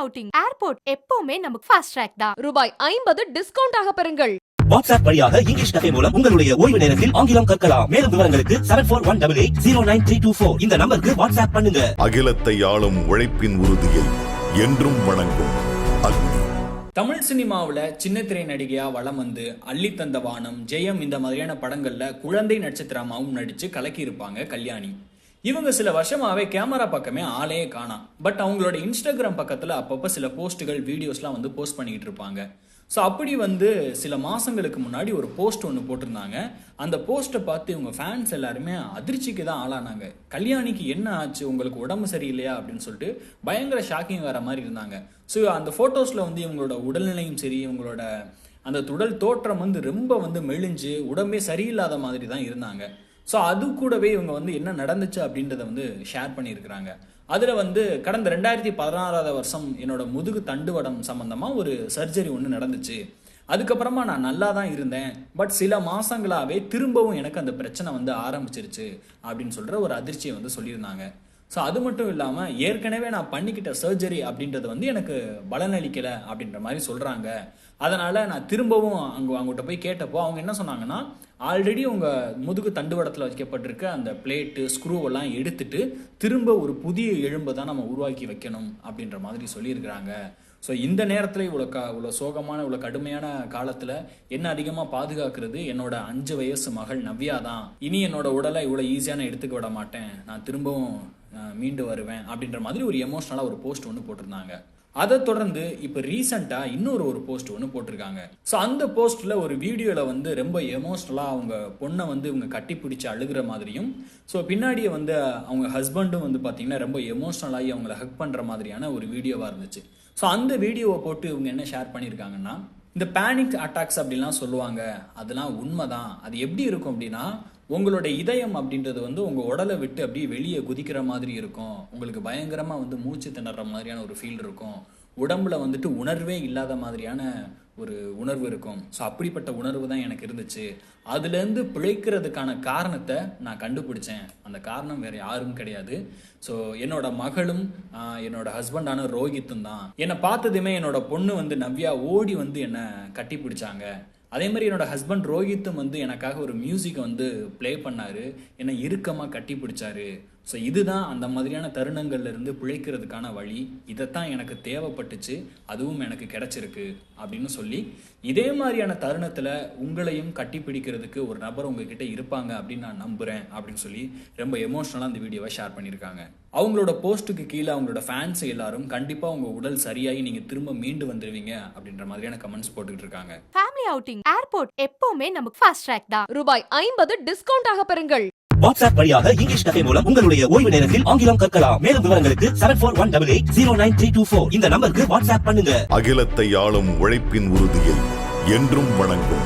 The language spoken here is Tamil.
அவுட்டிங் ஏர்போர்ட் எப்பவுமே நமக்கு ஃபாஸ்ட் ட்ராக் தான். ரூபாய் ஐம்பது டிஸ்கவுண்ட் ஆக பெறுங்கள். வாட்ஸ்அப் வழியாக இங்கிலீஷ் கஃபே மூலம் உங்களுடைய ஓய்வு நேரத்தில் ஆங்கிலம் கற்கலாம். மேலும் விவரங்களுக்கு seven four one double eight zero nine three two four இந்த நம்பருக்கு வாட்ஸ்அப் பண்ணுங்க. அகிலத்தை ஆளும் உழைப்பின் உறுதியை என்றும் வணங்கும் அக்னி. தமிழ் சினிமாவில் சின்ன திரை நடிகையா வலம் வந்து அள்ளி தந்த வானம் ஜெயம் இந்த மாதிரியான படங்கள்ல குழந்தை நட்சத்திரமாவும் நடிச்சு கலக்கி இருப்பாங்க கல்யாணி. இவங்க சில வருஷமாகவே கேமரா பக்கமே ஆளே காணாம் பட் அவங்களோட இன்ஸ்டாகிராம் பக்கத்தில் அப்பப்போ சில போஸ்ட்டுகள் வீடியோஸ்லாம் வந்து போஸ்ட் பண்ணிக்கிட்டு இருப்பாங்க. ஸோ அப்படி வந்து சில மாதங்களுக்கு முன்னாடி ஒரு போஸ்ட் ஒன்று போட்டிருந்தாங்க. அந்த போஸ்ட்டை பார்த்து இவங்க ஃபேன்ஸ் எல்லாருமே அதிர்ச்சிக்கு தான் ஆளானாங்க. கல்யாணிக்கு என்ன ஆச்சு? உங்களுக்கு உடம்பு சரியில்லையா? அப்படின்னு சொல்லிட்டு பயங்கர ஷாக்கிங் வர மாதிரி இருந்தாங்க. ஸோ அந்த ஃபோட்டோஸில் வந்து இவங்களோட உடல்நிலையும் சரி இவங்களோட அந்த துடல் தோற்றம் வந்து ரொம்ப வந்து மெலிஞ்சு உடம்பே சரியில்லாத மாதிரி தான் இருந்தாங்க. ஸோ அது கூடவே இவங்க வந்து என்ன நடந்துச்சு அப்படின்றத வந்து ஷேர் பண்ணியிருக்கிறாங்க. அதில் வந்து கடந்த ரெண்டாயிரத்தி பதினாறாவது வருஷம் என்னோட முதுகு தண்டுவடம் சம்மந்தமாக ஒரு சர்ஜரி ஒன்று நடந்துச்சு. அதுக்கப்புறமா நான் நல்லா தான் இருந்தேன். பட் சில மாதங்களாகவே திரும்பவும் எனக்கு அந்த பிரச்சனை வந்து ஆரம்பிச்சிருச்சு அப்படின்னு சொல்கிற ஒரு அதிர்ச்சியை வந்து சொல்லியிருந்தாங்க. ஸோ அது மட்டும் இல்லாமல் ஏற்கனவே நான் பண்ணிக்கிட்ட சர்ஜரி அப்படின்றது வந்து எனக்கு பலனளிக்கலை அப்படின்ற மாதிரி சொல்கிறாங்க அதனால் நான் திரும்பவும் அங்கே அவங்ககிட்ட போய் கேட்டப்போ அவங்க என்ன சொன்னாங்கன்னா ஆல்ரெடி உங்கள் முதுகு தண்டுவடத்தில் வைக்கப்பட்டிருக்க அந்த பிளேட்டு ஸ்க்ரூவெல்லாம் எடுத்துட்டு திரும்ப ஒரு புதிய எலும்பை தான் நம்ம உருவாக்கி வைக்கணும் அப்படின்ற மாதிரி சொல்லியிருக்கிறாங்க. ஸோ இந்த நேரத்தில் இவ்வளோ க இவ்வளோ சோகமான இவ்வளோ கடுமையான காலத்தில் என்ன அதிகமாக பாதுகாக்கிறது? என்னோட அஞ்சு வயசு மகள் நவ்யா தான். இனி என்னோட உடலை இவ்வளோ ஈஸியான எடுத்துக்க விட மாட்டேன். நான் திரும்பவும் மீண்டு வருவேன் அப்படின்ற மாதிரி ஒரு எமோஷ்னலாக ஒரு போஸ்ட் ஒன்று போட்டிருந்தாங்க. அதை தொடர்ந்து இப்போ ரீசெண்டாக இன்னொரு ஒரு போஸ்ட் ஒன்று போட்டிருக்காங்க. ஸோ அந்த போஸ்ட்டில் ஒரு வீடியோவில் வந்து ரொம்ப எமோஷ்னலாக அவங்க பொண்ணை வந்து இவங்க கட்டி பிடிச்சி அழுகிற மாதிரியும் ஸோ பின்னாடியே வந்து அவங்க ஹஸ்பண்டும் வந்து பார்த்தீங்கன்னா ரொம்ப எமோஷ்னலாகி அவங்கள ஹக் பண்ணுற மாதிரியான ஒரு வீடியோவாக இருந்துச்சு. ஸோ அந்த வீடியோவை போட்டு இவங்க என்ன ஷேர் பண்ணியிருக்காங்கன்னா இந்த பேனிக் அட்டாக்ஸ் அப்படிலாம் சொல்லுவாங்க. அதெல்லாம் உண்மைதான். அது எப்படி இருக்கும் அப்படின்னா உங்களோட இதயம் அப்படின்றது வந்து உங்கள் உடலை விட்டு அப்படியே வெளியே குதிக்கிற மாதிரி இருக்கும். உங்களுக்கு பயங்கரமாக வந்து மூச்சு திணற மாதிரியான ஒரு ஃபீல் இருக்கும். உடம்புல வந்துட்டு உணர்வே இல்லாத மாதிரியான ஒரு உணர்வு இருக்கும். ஸோ அப்படிப்பட்ட உணர்வு தான் எனக்கு இருந்துச்சு. அதுலேருந்து பிழைக்கிறதுக்கான காரணத்தை நான் கண்டுபிடிச்சேன். அந்த காரணம் வேற யாரும் கிடையாது. ஸோ என்னோட மகளும் என்னோட ஹஸ்பண்டான ரோஹித்தும் தான். என்னை பார்த்ததுமே என்னோட பொண்ணு வந்து நவ்யா ஓடி வந்து என்னை கட்டி பிடிச்சாங்க. அதே மாதிரி என்னோட ஹஸ்பண்ட் ரோஹித்தும் வந்து எனக்காக ஒரு மியூசிக்கை வந்து ப்ளே பண்ணார். என்னை இறுக்கமாக கட்டி பிடிச்சாரு. ஸோ இதுதான் அந்த மாதிரியான தருணங்கள்லேருந்து பிழைக்கிறதுக்கான வழி. இதைத்தான் எனக்கு தேவைப்பட்டுச்சு. அதுவும் எனக்கு கிடச்சிருக்கு அப்படின்னு சொல்லி இதே மாதிரியான தருணத்தில் உங்களையும் கட்டி பிடிக்கிறதுக்கு ஒரு நபர் உங்ககிட்ட இருப்பாங்க அப்படின்னு நான் நம்புகிறேன் அப்படின்னு சொல்லி ரொம்ப எமோஷ்னலாக அந்த வீடியோவை ஷேர் பண்ணியிருக்காங்க. அவங்களோட போஸ்ட்டுக்கு கீழே அவங்களோட ஃபேன்ஸ் எல்லாரும் கண்டிப்பாக உங்கள் உடல் சரியாகி நீங்கள் திரும்ப மீண்டு வந்துடுவீங்க அப்படின்ற மாதிரியான கமெண்ட்ஸ் போட்டுக்கிட்டு இருக்காங்க. ஃபேமிலி அவுட்டிங் ஏர்போர்ட் எப்பவுமே நமக்கு ஃபாஸ்ட் ட்ராக் தான். ரூபாய் ஐம்பது டிஸ்கவுண்ட் ஆக பெறுங்கள். வாட்ஸ்அப் வழியாக இங்கிலீஷ் கஃபே மூலம் உங்களுடைய ஓய்வு நேரத்தில் ஆங்கிலம் கற்கலாம். மேலும் விவரங்களுக்கு seven four one double eight zero nine three two four இந்த நம்பருக்கு வாட்ஸ்அப் பண்ணுங்க. அகிலத்தை ஆளும் உழைப்பின் உறுதியை என்றும் வணங்கும்.